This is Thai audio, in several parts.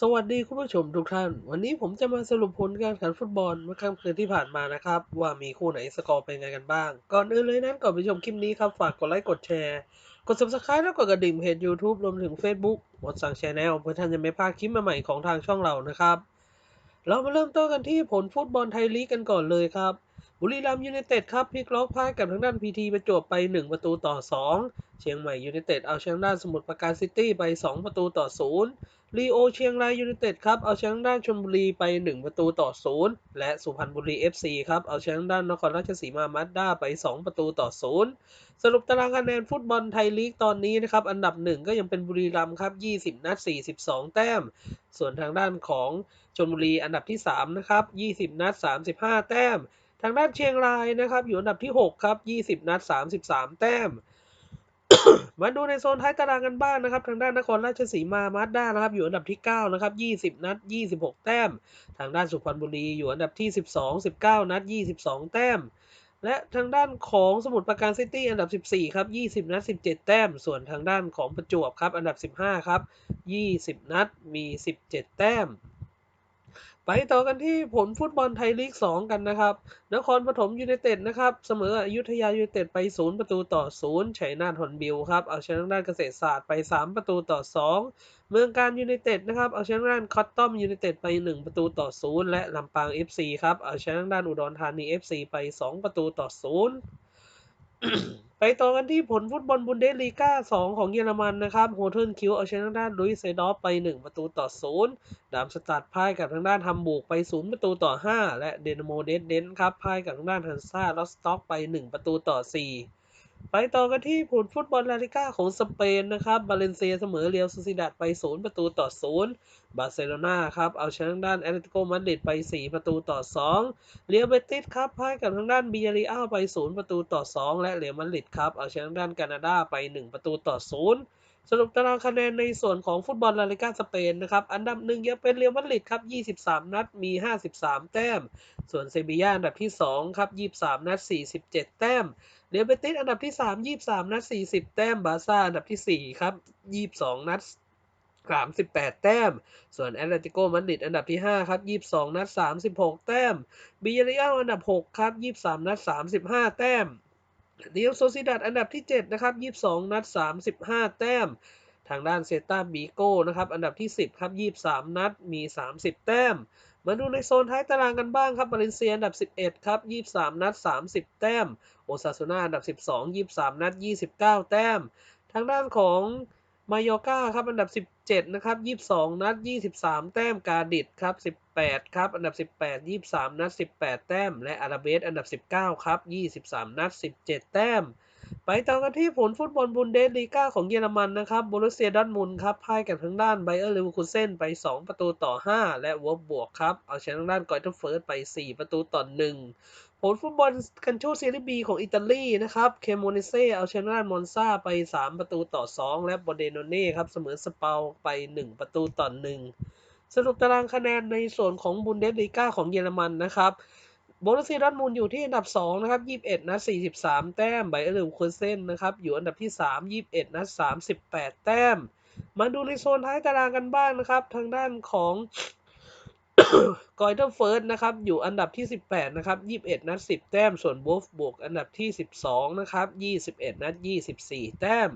สวัสดีคุณผู้ชมทุกท่าน วันนี้ผมจะมาสรุปผลการแข่งฟุตบอลเมื่อค่ำคืนที่ผ่านมานะครับ ว่ามีคู่ไหนสกอร์เป็นไงกันบ้าง ก่อนอื่นเลยนั้นก่อนไปชมคลิปนี้ครับ ฝากกดไลค์กดแชร์ กด subscribe แล้วกดกระดิ่งเพจ YouTube รวมถึง Facebook หมดสั่งแชร์แนลเพื่อท่านจะไม่พลาดคลิปใหม่ๆของทางช่องเรานะครับ เรามาเริ่มต้นกันที่ผลฟุตบอลไทยลีกกันก่อนเลยครับบุรีรัมย์ยูไนเต็ดครับพลิกล็อกพ่ายกับทางด้านพีทีประจวบไป 1 ประตูต่อ 2 เชียงใหม่ยูไนเต็ดเอาชนะด้านสมุทรปราการซิตี้ไป 2 ประตูต่อ 0 ลีโอเชียงรายยูไนเต็ดครับ เอาชนะด้านชลบุรีไป 1 ประตูต่อ 0 และสุพรรณบุรี FC ครับ เอาชนะด้านนครราชสีมามาสด้าไป 2 ประตูต่อ 0 สรุปตารางคะแนนฟุตบอลไทยลีกตอนนี้นะครับ อันดับ 1 ก็ยังเป็นบุรีรัมย์ครับ 20 นัด 42 แต้ม ส่วนทางด้านของชลบุรีอันดับที่ 3 นะครับ 20 นัด 35 แต้ม ทางด้านเชียงรายนะครับอยู่อันดับที่ 6 ครับ 20 นัด 33 แต้ม มาดูในโซนท้ายตารางกันบ้างนะครับ ทางด้านนครราชสีมามาสด้านะครับ อยู่อันดับที่ 9 นะครับ 20 นัด 26 แต้ม ทางด้านสุพรรณบุรีอยู่อันดับที่ 12 19 นัด 22 แต้ม และทางด้านของสมุทรปราการซิตี้อันดับ 14 ครับ 20 นัด 17 แต้ม ส่วนทางด้านของประจวบครับ อันดับ 15 ครับ 20 นัด มี 17 แต้ม ไปต่อกันที่ผลฟุตบอลไทยลีก 2 กันนะครับ นครปฐมยูไนเต็ดนะครับ เสมออยุธยายูไนเต็ดไป 0 ประตูต่อ 0 ชัยนาทฮอนบิลครับ เอาชนะด้านเกษตรศาสตร์ไป 3 ประตูต่อ 2 เมืองการยูไนเต็ดนะครับ เอาชนะด้านคอตตอมยูไนเต็ดไป 1 ประตูต่อ 0 และลำปาง FC ครับ เอาชนะด้านอุดรธานี FC ไป 2 ประตูต่อ 0 ไปต่อกันที่ผลฟุตบอลบุนเดสลีกา2 ของเยอรมันนะครับโฮเทิร์นคิวเอาชนะด้านลุยเซดอฟไป 1 ประตูต่อ 0 ดามสตัดพ่ายกับทางด้านฮัมบูกไป 0 ประตูต่อ 5 และเดนโมเดสเดนครับพ่ายกับทางด้านฮันซ่าลอสต็อกไป 1 ประตูต่อ 4 ไปต่อกันที่ผลฟุตบอลลาลิก้าของสเปนนะครับ บาเลนเซียเสมอเรียวซูซิดัดไป 0 ประตูต่อ 0 บาร์เซโลนาครับ เอาชนะด้านแอตเลติโกมาดริดไป 4 ประตูต่อ 2 เรียวเบติสครับพ่ายกับทางด้านบียาริอัลไป 0 ประตูต่อ 2 และเรียวมาดริดครับ เอาชนะด้านแคนาดาไป 1 ประตูต่อ 0สรุปตารางคะแนนในส่วนของฟุตบอลลาลิก้าสเปนนะครับ อันดับหนึ่งยังเป็นเรียวมาดริดครับ 23 นัดมี 53 แต้ม ส่วนเซบีย่าอันดับที่ 2 ครับ 23 นัด 47 แต้ม เรียวเบติสอันดับที่ 3 23 นัด 40 แต้ม บาซ่าอันดับที่ 4 ครับ 22 นัด 38 แต้ม ส่วนแอตเลติโกมาดริดอันดับที่ 5 ครับ 22 นัด 36 แต้มบียาริอัลอันดับ 6 ครับ 23 นัด 35 แต้มเรียวโซซิดัดอันดับที่ 7 นะครับ 22 นัด 35 แต้ม ทางด้านเซตาบีโก้นะครับ อันดับที่ 10 ครับ 23 นัด มี 30 แต้ม มาดูในโซนท้ายตารางกันบ้างครับบาเลนเซียอันดับ 11 ครับ 23 นัด 30 แต้ม โอซาซูนาอันดับ 12 23 นัด 29 แต้ม ทางด้านของมายอกาครับอันดับ 17 นะครับ 22 นัด 23 แต้ม กาดิดครับ 18 ครับ อันดับ 18 23 นัด 18 แต้ม และอาราเบสอันดับ 19 ครับ 23 นัด 17 แต้ม ไปต่อกันที่ผลฟุตบอลบุนเดสลีกาของเยอรมันนะครับบรุเซียดอร์ทมุนครับพ่ายกับทางด้านไบเออร์ลเวอร์คูเซนไป 2 ประตูต่อ 5 และวอบบวกครับ เอาชนะทางด้านกอยเทอร์เฟิร์สไป 4 ประตูต่อ 1 ผลฟุตบอลกันโชเซรีบีของอิตาลีนะครับเคโมเนเซ่เอาชนะด้านมอนซาไป 3 ประตูต่อ 2 และบอเดโนเน่ครับเสมอสเปาไป 1 ประตูต่อ 1 สรุปตารางคะแนนในส่วนของบุนเดสลีกาของเยอรมันนะครับ โบรุสเซียดอร์ทมุนด์อยู่ที่อันดับ 2 นะครับ 21 นัด 43 แต้มไบเออร์ลเวอร์คูเซนนะครับ อยู่อันดับที่ 3 21 นัด 38 แต้ม มาดูในโซนท้ายตารางกันบ้างนะครับ ทางด้านของกอยเทอร์เฟิร์สนะครับ อยู่อันดับที่ 18 นะครับ 21 นัด 10 แต้ม ส่วนวอฟบวกอันดับที่ 12 นะครับ 21 นัด 24 แต้ม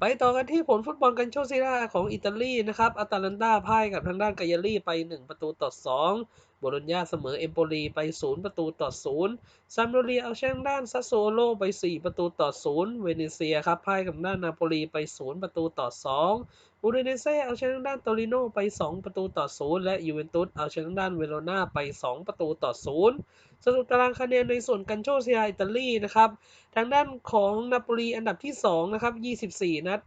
ไปต่อกันที่ผลฟุตบอลกันโชซิล่าของอิตาลีนะครับอาตาลันตาพ่ายกับทางด้านกายาลีไป 1 ประตูต่อ 2 โบโลญญาเสมอเอมโปลีไป 0 ประตูต่อ 0 ซัมโดเรียเอาชนะด้านซัสโซโลไป 4 ประตูต่อ 0 เวเนเซียครับพ่ายกับด้านนาโปลีไป 0 ประตูต่อ 2 อูเดเนเซ่เอาชนะด้านโตริโนไป 2 ประตูต่อ0และยูเวนตุสเอาชนะด้านเวโรนาไป 2 ประตูต่อ0สรุปตารางคะแนนในส่วนกันโชเซียอิตาลีนะครับทางด้านของนาโปลีอันดับที่2นะครับ24 นัด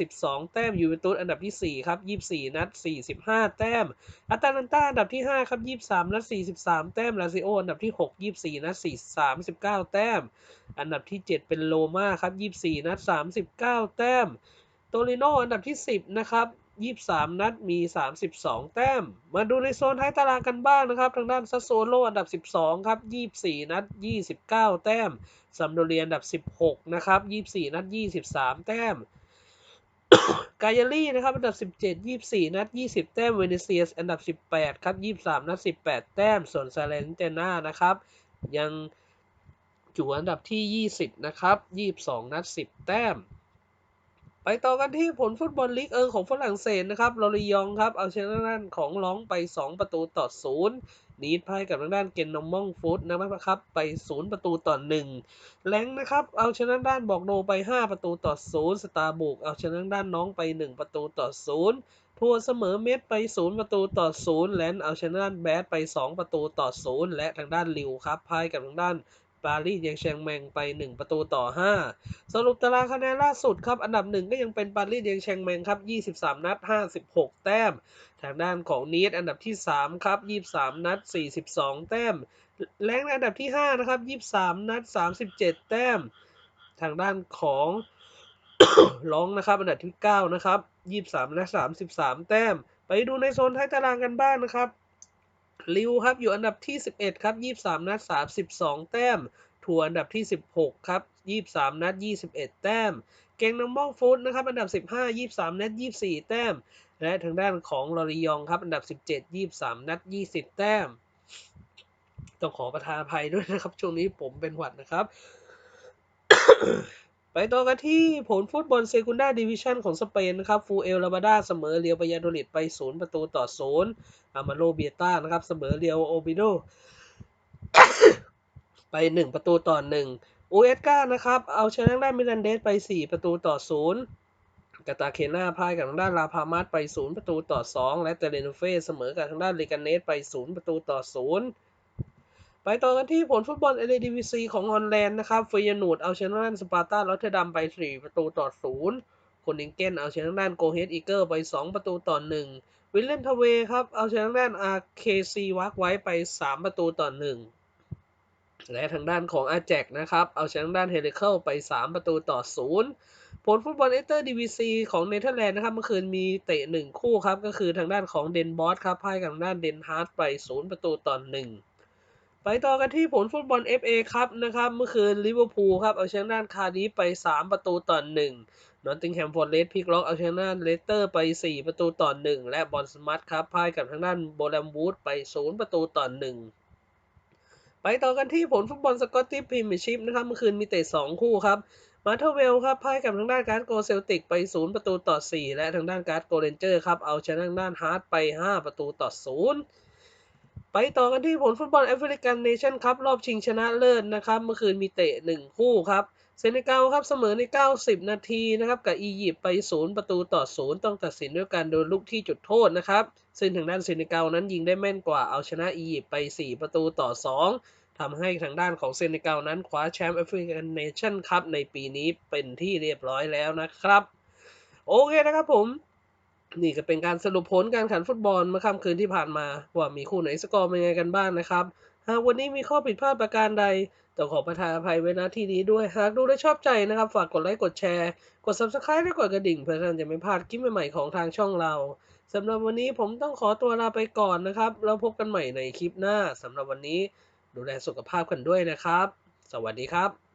52 แต้มยูเวนตุสอันดับที่ 4 ครับ 24 นัด 45 แต้มอาตาลันตาอันดับที่ 5 ครับ 23 นัด 43 แต้มลาซิโออันดับที่ 6 24 นัด39 แต้ม อันดับที่ 7 เป็นโลมาครับ 24 นัด 39 แต้ม โตริโนอันดับที่ 10 นะครับ 23 นัดมี 32 แต้ม มาดูในโซนท้ายตารางกันบ้างนะครับ ทางด้านซัสโซโลอันดับ 12 ครับ 24 นัด 29 แต้มซัมโดเรียอันดับ 16 นะครับ 24 นัด 23 แต้มกายาลีนะครับอันดับ 17 24 นัด 20 แต้มเวเนเซียสอันดับ 18 ครับ 23 นัด 18 แต้ม ส่วนซาเลนเตนานะครับ ยังอยู่อันดับที่ 20 นะครับ 22 นัด 10 แต้ม ไปต่อกันที่ผลฟุตบอลลีกเอิงของฝรั่งเศสนะครับลอริยองครับเอาชนะด้านของร้องไป 2 ประตูต่อ0นีดพ่ายกับทางด้านเกนนอมมองฟุตนะครับไป 0 ประตูต่อ1แรงนะครับเอาชนะด้านบอกโนไป 5 ประตูต่อ0สตาร์บุกเอาชนะด้านน้องไป 1 ประตูต่อ0ทัวเสมอเม็ดไป 0 ประตูต่อ 0 แลนเอาชนะด้านแบดไป 2 ประตูต่อ 0 และทางด้านลิวครับพ่ายกับทางด้าน ปารีสยังแชงแมงไป 1 ประตูต่อ 5 สรุปตารางคะแนนล่าสุดครับ อันดับหนึ่งก็ยังเป็นปารีสยังแชงแมงครับ 23 นัด 56 แต้ม ทางด้านของนีดอันดับที่ 3 ครับ 23 นัด 42 แต้ม แรงอันดับที่ 5 นะครับ 23 นัด 37 แต้ม ทางด้านของร้องนะครับ อันดับที่ 9 นะครับ 23นัด33 แต้ม ไปดูในโซนท้ายตารางกันบ้างนะครับ ลิวครับ อยู่อันดับที่ 11 ครับ 23 นัด 32 แต้มทัวอันดับที่ 16 ครับ 23 นัด 21 แต้ม เก่งน้ำมองฟุตนะครับ อันดับ 15 23 นัด 24 แต้ม และทางด้านของลอริยองครับ อันดับ 17 23 นัด 20 แต้ม ต้องขอประทานอภัยด้วยนะครับ ช่วงนี้ผมเป็นหวัดนะครับ ไปต่อกันที่ผลฟุตบอลเซกุนดาดิวิชันของสเปนนะครับ ฟูเอลลาบาดาเสมอเรียวปายาโดลิดไป 0 ประตูต่อ 0 อามาโลเบียต้านะครับ เสมอเรียวโอบิโดไป 1 ประตูต่อ 1 อูเอสกานะครับ เอาชนะด้านมิลันเดสไป 4 ประตูต่อ 0 กาตาเคนาพ่ายกับทางด้านลาพามาสไป 0 ประตูต่อ 2 และเตเรนเฟเสมอกับทางด้านเลกาเนสไป 0 ประตูต่อ 0 ไปต่อกันที่ผลฟุตบอลเอเดดิวิซีของฮอลแลนด์นะครับเฟยนูดเอาชนะด้านสปาร์ตาลอตเทอร์ดัมไป 4 ประตูต่อ 0 คนนิงเกนเอาชนะด้านโกเฮดอีเกิลไป 2 ประตูต่อ 1 วิลเลนทเวครับ เอาชนะด้านอาร์เคซีวักไว้ไป 3 ประตูต่อ 1 และทางด้านของอาแจกนะครับ เอาชนะด้านเฮลิเคิลไป 3 ประตูต่อ 0 ผลฟุตบอลเอเตอร์ดีวีซีของเนเธอร์แลนด์นะครับเมื่อคืนมีเตะ 1 คู่ครับ ก็คือทางด้านของเดนบอสครับพ่ายกับทางด้านเดนฮาร์ดไป 0 ประตูต่อ 1 ไปต่อกันที่ผลฟุตบอล FA ครับนะครับเมื่อคืนลิเวอร์พูลครับเอาชนะด้านคาร์ดิฟไป 3 ประตูต่อ1นอตติงแฮมฟอร์เรสพิกล็อกเอาชนะเลสเตอร์ไป 4 ประตูต่อ 1 และบอลสมัตครับพ่ายกับทางด้านโบแลมวูดไป 0 ประตูต่อ 1 ไปต่อกันที่ผลฟุตบอลสกอตติชพรีเมียร์ชิพนะครับเมื่อคืนมีเตะ 2 คู่ครับมาเทเวลครับพ่ายกับทางด้านการ์ดโกเซลติกไป 0 ประตูต่อ 4 และทางด้านการ์ดโกเรนเจอร์ครับเอาชนะทางด้านฮาร์ดไป 5 ประตูต่อ 0 ไปต่อกันที่ผลฟุตบอลแอฟริกันเนชั่นครับรอบชิงชนะเลิศนะครับ เมื่อคืนมีเตะ 1 คู่ครับ เซเนกัลครับเสมอใน 90 นาทีนะครับ กับอียิปต์ไป 0 ประตูต่อ 0 ต้องตัดสินด้วยการโดนลูกที่จุดโทษนะครับ ซึ่งทางด้านเซเนกัลนั้นยิงได้แม่นกว่าเอาชนะอียิปต์ไป 4 ประตูต่อ 2 ทำให้ทางด้านของเซเนกัลนั้นคว้าแชมป์แอฟริกันเนชั่นคัพในปีนี้เป็นที่เรียบร้อยแล้วนะครับ โอเคนะครับผม นี่ก็เป็นการสรุปผลการแข่งขันฟุตบอลเมื่อค่ำคืนที่ผ่านมา ว่ามีคู่ไหนสกอร์เป็นไงกันบ้างนะครับ หากวันนี้มีข้อผิดพลาดประการใดต้องขอประทานอภัยไว้ณที่นี้ด้วย หากดูและชอบใจนะครับ ฝากกดไลค์กดแชร์ กด Subscribe และกดกระดิ่ง เพื่อท่านจะไม่พลาดคลิปใหม่ๆของทางช่องเราสำหรับวันนี้ผมต้องขอตัวลาไปก่อนนะครับ แล้วพบกันใหม่ในคลิปหน้าสำหรับวันนี้ดูแลสุขภาพกันด้วยนะครับ สวัสดีครับ